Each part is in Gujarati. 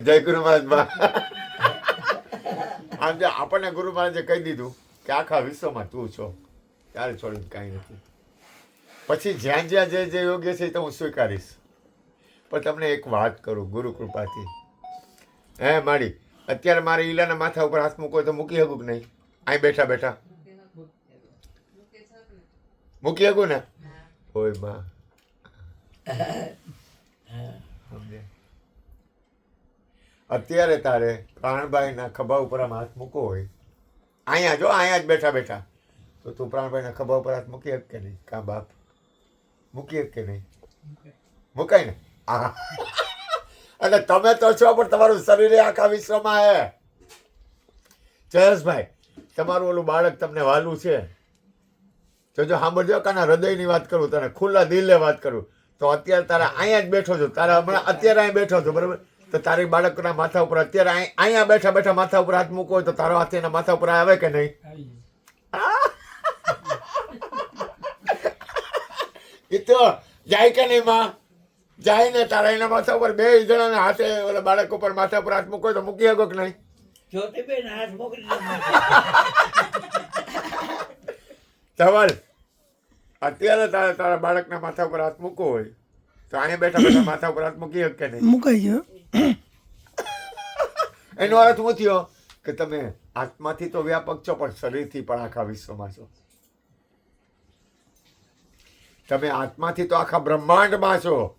જય ગુરુ મહારાજ. આમ જે આપણને ગુરુ મહારાજે કહી દીધું કે આખા વિશ્વમાં તું છો. ત્યારે છોડીને કાંઈ નથી. પછી જ્યાં જ્યાં જે જે યોગ્ય છે એ તો હું સ્વીકારીશ. પણ તમને એક વાત કરું ગુરુ કૃપાથી. હે માડી અત્યારે મારે ઈલાના માથા ઉપર હાથ મૂકો તો મૂકી શકું કે નહીં? અહીં બેઠા બેઠા. મૂકી શકું ને? ઓયમાં. સમજે અત્યારે તારે પ્રાણભાઈના ખભા ઉપર આમ હાથ મૂકો હોય. અહીંયા જો, અહીંયા જ બેઠા બેઠા. તો તું પ્રાણભાઈના ખભા ઉપર હાથ મૂકી કે નહીં? કા બાપ? મૂકી કે નહીં? મૂકાય ને? અને તમે તો છો, પણ તમારું શરીર આખા વિશ્વમાં હે. જયેશભાઈ, તમારું ઓલું બાળક તમને વાલું છે. જો જો સાંભળજો, કાના હૃદયની વાત કરું, તને ખુલ્લા દિલે વાત કરું. તો અત્યારે તારા અહીંયા જ બેઠો છો. તારા હમણાં અત્યારે અહીં બેઠો છો, બરાબર? તો તારી બાળકના માથા ઉપર અત્યારે અહીં- અહીંયા બેઠા બેઠા માથા ઉપર હાથ મૂકો તો તારો હાથ એના માથા ઉપર આવે કે નહીં? એ તો જાય કે નહીં માં? જાય ને તારા એના માથા ઉપર બે જણાના હાથે ઓલા બાળક ઉપર માથા ઉપર હાથ મૂકો તો મૂકી શકો કે નહીં? જ્યોતિબેન હાથ મોકલી દો ધવલ અત્યારે તારે તારા બાળકના માથા ઉપર હાથ મૂકો હોય તો આને બેઠા બેઠા માથા ઉપર હાથ મૂકી શકે નહીં? મુકાઈ ગયો. એનો અર્થ હું થયો કે તમે આત્માથી તો વ્યાપક છો પણ શરીરથી પણ આખા વિશ્વમાં છો. તમે આત્માથી તો આખા બ્રહ્માંડમાં છો.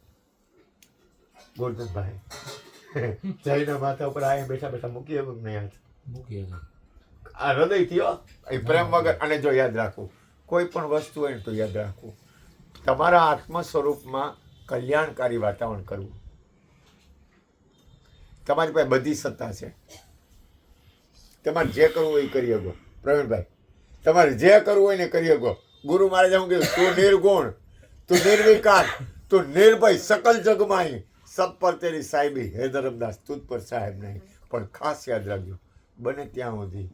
ગોરધનભાઈ જયના માથા ઉપર આ બેઠા બેઠા મૂકી શકો કે નહીં હાથ આ હૃદય થયો? એ પ્રેમ વગર અને જો યાદ રાખવું કોઈ પણ વસ્તુ હોય તો યાદ રાખવું તમારા આત્મ સ્વરૂપમાં કલ્યાણકારી વાતાવરણ કરવું. તમારી પાસે બધી સત્તા છે. તમારે જે કરવું હોય એ કરી શકો. પ્રવીણભાઈ, તમારે જે કરવું હોય ને કરી શકો. ગુરુ મહારાજ હું કીધું તું નિર્ગુણ, તું નિર્વિકાર, તું નિર્ભય, સકલ જગમાઈ સબ પર તેરી સાહેબી, હે ધરમદાસ, તું પર સાહેબ નહીં. પણ ખાસ યાદ રાખજો, બને ત્યાં સુધી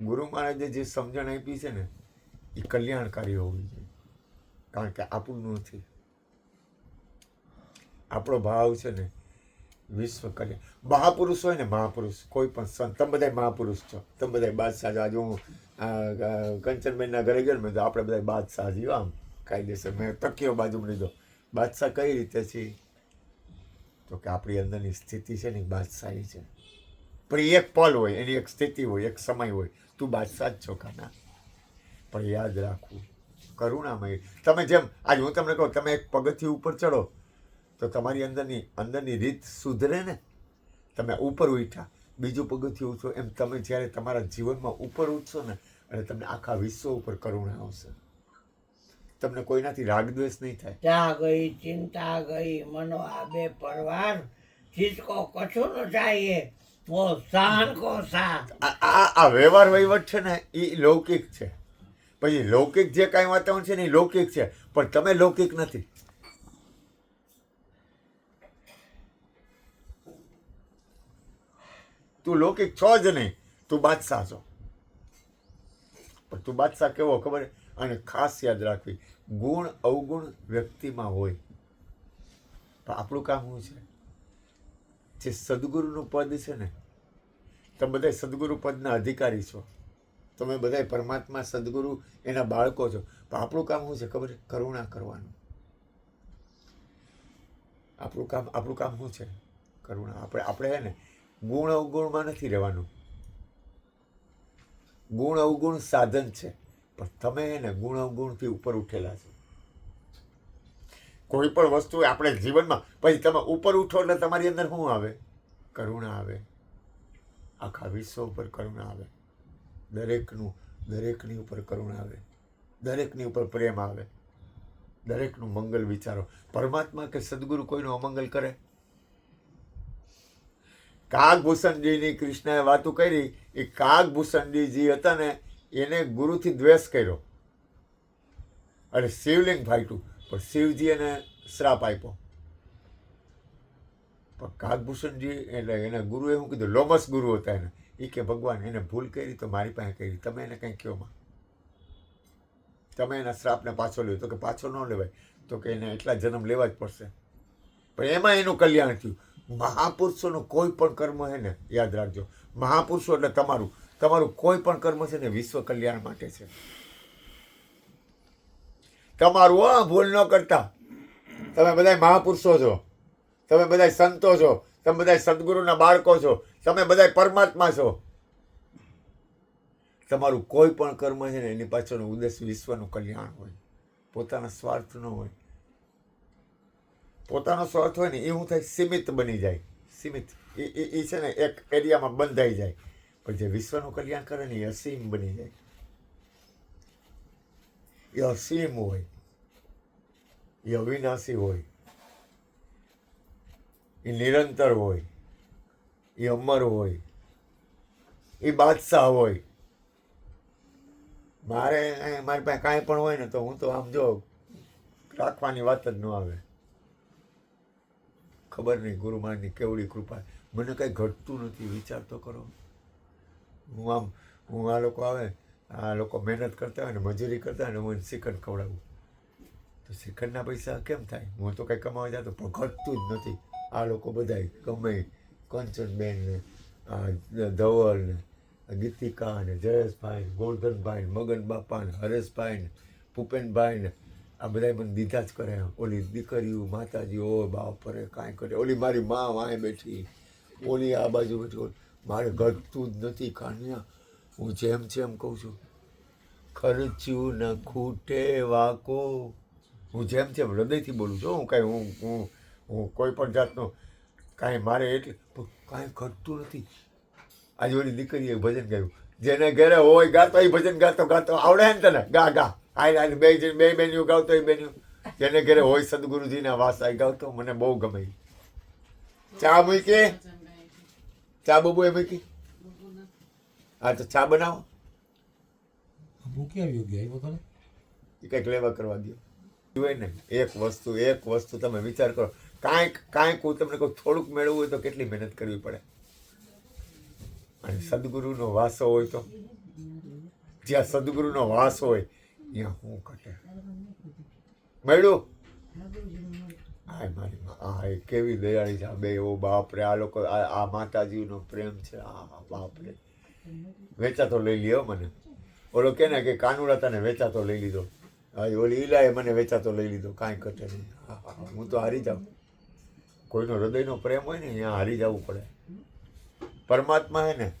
ગુરુ મહારાજે જે સમજણ આપી છે ને, એ કલ્યાણકારી હોવી જોઈએ. કારણ કે આપણું નથી. આપણો ભાવ છે ને વિશ્વ કલ્યાણ મહાપુરુષ હોય ને, મહાપુરુષ, કોઈ પણ સંત, તમે બધા મહાપુરુષ છો. તમે બધા બાદશાહ છો. આજે હું કંચનબેનના ઘરે ગયો ને, મેં આપણે બધા બાદશાહ જીવ આમ, કાયદેસર. મેં તકીઓ બાજુ લીધો. બાદશાહ કઈ રીતે છે? તો કે આપણી અંદરની સ્થિતિ છે ને બાદશાહી છે. પણ એક પલ હોય, એની એક સ્થિતિ હોય, એક સમય હોય. તું બાદશાહ જ છો કાના પણ યાદ રાખવું. કરુણામય. તમે જેમ, આજ હું તમને કહું, તમે એક પગથી ઉપર ચડો તો તમારી અંદરની અંદરની રીત સુધરે ને? તમે ઉપર ઉઠ્યા. બીજું પગથિયું ઉઠો એમ તમે જ્યારે તમારા જીવનમાં ઉપર ઉઠશો ને અને તમને આખા વિશ્વ ઉપર કરુણા આવશે. તમને કોઈનાથી રાગદ્વેષ નહીં થાય. ત્યાં ગઈ ચિંતા ગઈ મનો આબે પરવાર. જીસકો કશું ન ચાહીએ વો સાન કો સા આ આ વ્યવહાર વહીવટ છે ને એ લૌકિક છે. પછી લૌકિક જે કાંઈ વાતાવરણ છે ને એ લૌકિક છે. પણ તમે લૌકિક નથી. તું લૌકિક છો જ નહીં. તું બાદશાહ છો. પણ તું બાદશાહ કેવો ખબર? અને ખાસ યાદ રાખવી, ગુણ અવગુણ વ્યક્તિમાં હોય. પણ આપણું કામ શું છે? જે સદગુરુનું પદ છે ને, તમે બધા સદગુરુ પદના અધિકારી છો. તમે બધા પરમાત્મા સદગુરુ એના બાળકો છો. પણ આપણું કામ શું છે ખબર? કરુણા કરવાનું. આપણું કામ આપણું કામ શું છે? કરુણા. આપણે આપણે હે ને ગુણ અવગુણમાં નથી રહેવાનું. ગુણ અવગુણ સાધન છે, પણ તમે એને ગુણ અવગુણથી ઉપર ઉઠેલા છો. કોઈ પણ વસ્તુ આપણે જીવનમાં, પછી તમે ઉપર ઉઠો એટલે તમારી અંદર શું આવે? કરુણા આવે. આખા વિશ્વ ઉપર કરુણા આવે. દરેકનું, દરેકની ઉપર કરુણા આવે. દરેકની ઉપર પ્રેમ આવે. દરેકનું મંગલ વિચારો. પરમાત્મા કે સદગુરુ કોઈનું અમંગલ કરે? કાગભૂષણજીની કૃષ્ણએ વાતો કરી. એ કાગભૂષણજીજી હતા ને એને ગુરુથી દ્વેષ કર્યો. અને શિવલિંગ ફાટ્યું. પણ શિવજી એને શ્રાપ આપ્યો. પણ કાગભૂષણજી એટલે એના ગુરુએ શું કીધું? લોમસ ગુરુ હતા એને. એ કે, ભગવાન, એને ભૂલ કરી તો મારી પાસે કરી. તમે એને કંઈ કહો માં? તમે એના શ્રાપને પાછો લ્યો. તો કે, પાછો ન લેવાય. તો કે એને એટલા જન્મ લેવા જ પડશે. પણ એમાં એનું કલ્યાણ થયું. મહાપુરુષોનું કોઈ પણ કર્મ છે ને, યાદ રાખજો. મહાપુરુષો એટલે તમારું. તમારું કોઈ પણ કર્મ છે ને વિશ્વ કલ્યાણ માટે છે. તમારું હા ભૂલ ન કરતા. તમે બધા મહાપુરુષો છો. તમે બધા સંતો છો. તમે બધા સદગુરુના બાળકો છો. તમે બધા પરમાત્મા છો. તમારું કોઈ પણ કર્મ છે ને એની પાછળનો ઉદ્દેશ વિશ્વનું કલ્યાણ હોય. પોતાના સ્વાર્થ ન હોય. પોતાનો સ્વાર્થ હોય ને, એ શું થાય સીમિત બની જાય. સીમિત. એ એ છે ને, એક એરિયામાં બંધાઈ જાય. પણ જે વિશ્વનું કલ્યાણ કરે ને, એ અસીમ બની જાય. એ અસીમ હોય. એ અવિનાશી હોય. એ નિરંતર હોય. એ અમર હોય. એ બાદશાહ હોય. મારે, મારી પાસે કાંઈ પણ હોય ને, તો હું તો આમ જો રાખવાની વાત જ ન આવે. ખબર નહીં, ગુરુ મહારાજની કેવડી કૃપા. મને કાંઈ ઘટતું નથી, વિચાર તો કરો. હું આમ, હું આ લોકો આવે, આ લોકો મહેનત કરતા હોય ને, મજૂરી કરતા હોય ને, હું શ્રીખંડ ખવડાવું. તો શ્રીખંડના પૈસા કેમ થાય? હું તો કંઈ કમાવા જતો, પણ ઘટતું જ નથી. આ લોકો બધાય ગમે કંચનબેન ને ધવલ ને ગીતિકા ને, જયેશભાઈ ગોરધનભાઈ મગન બાપા ને, હરેશભાઈ ને, ભૂપેનભાઈ ને આ બધા મને દીધા જ કરે. ઓલી દીકરીઓ, માતાજી, ઓ બાપ રે કાંઈ કરે. ઓલી મારી મા વાંય બેઠી. ઓલી આ બાજુ બેઠી. મારે ઘટતું જ નથી કાનિયા. હું જેમ જેમ કહું છું, ખર્ચ્યું ન ખૂટે વાકો. હું જેમ જેમ હૃદયથી બોલું છું. હું કાંઈ, હું હું હું કોઈ પણ જાતનો કાંઈ મારે એટલે કાંઈ ઘટતું નથી. આજે ઓલી દીકરીએ ભજન ગાયું. જેને ઘરે હોય ગાતો, એ ભજન ગાતો ગાતો. આવડે ને તને? ગા ગા. આઈ બે બે બેન્યુ ગાવતો એ બેન્યુ જેને ઘરે હોય સદગુરુજીના વાસ આઈ ગાવતો મને બહુ ગમે. ચા મૂકી? ચા બબુ એ મૂકી? હા તો ચા બનાવો. મૂકી આવ્યો ગયા એ વખતે એ કંઈક લેવા કરવા દો હોય ને એક વસ્તુ એક વસ્તુ તમે વિચાર કરો. કાંઈક કાંઈક હું તમને કહું થોડુંક મેળવવું હોય તો કેટલી મહેનત કરવી પડે. અને સદગુરુનો વાસો હોય તો? જ્યાં સદગુરુનો વાસ હોય ત્યાં હું કટે. મળ્યું? હાય મારી આ એ કેવી દયાળી છે બે ઓ બાપ રે આ લોકો આ માતાજીનો પ્રેમ છે. આ બાપ રે વેચાતો લઈ લ્યો મને. ઓલો કે ને કે કાનુડા તને વેચાતો લઈ લીધો. હા ઓલી ઈલાએ મને વેચાતો લઈ લીધો કાંઈ કટે નહીં. હા, હા, હા, હું તો હારી જાઉં. કોઈનો હૃદયનો પ્રેમ હોય ને અહીંયા હારી જવું પડે. પરમાત્મા હે ને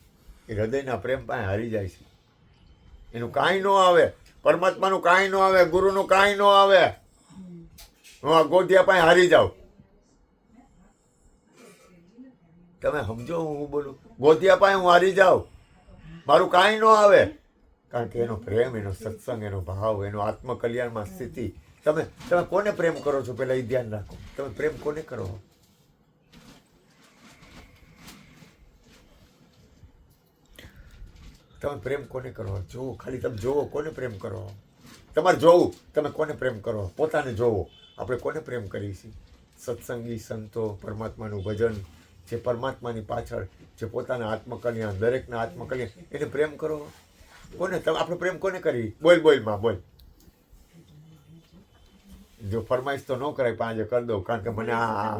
એ હૃદયના પ્રેમ પાસે હારી જાય છે. એનું કાંઈ ન આવે. પરમાત્માનું કાંઈ ન આવે, ગુરુનું કાંઈ ન આવે. હું આ ગોઠિયા પાસે હારી જાઉં. તમે સમજો હું બોલું? ગોતિયા પાસે હું હારી જાઉં. મારું કાંઈ ન આવે. કારણ કે એનો પ્રેમ, એનો સત્સંગ, એનો ભાવ, એનો આત્મકલ્યાણમાં સ્થિતિ. તમે તમે કોને પ્રેમ કરો છો? પહેલાં એ ધ્યાન રાખો. તમે પ્રેમ કોને કરો? તમે પ્રેમ કોને કરો? જોવો ખાલી તમે જોવો કોને પ્રેમ કરો? તમારે જોવું, તમે કોને પ્રેમ કરો? પોતાને જોવો. આપણે કોને પ્રેમ કરીએ છીએ? સત્સંગી, સંતો, પરમાત્માનું ભજન, જે પરમાત્માની પાછળ, જે પોતાના આત્મકલ્યાણ, દરેકના આત્મકલ્યાણ, એને પ્રેમ કરો? કોને? તમે આપણે પ્રેમ કોને કરી બોલ બોલમાં, બોલ. જો ફરમાઈશ તો ન કરાય, પણ આજે કરી દઉં, કારણ કે મને આ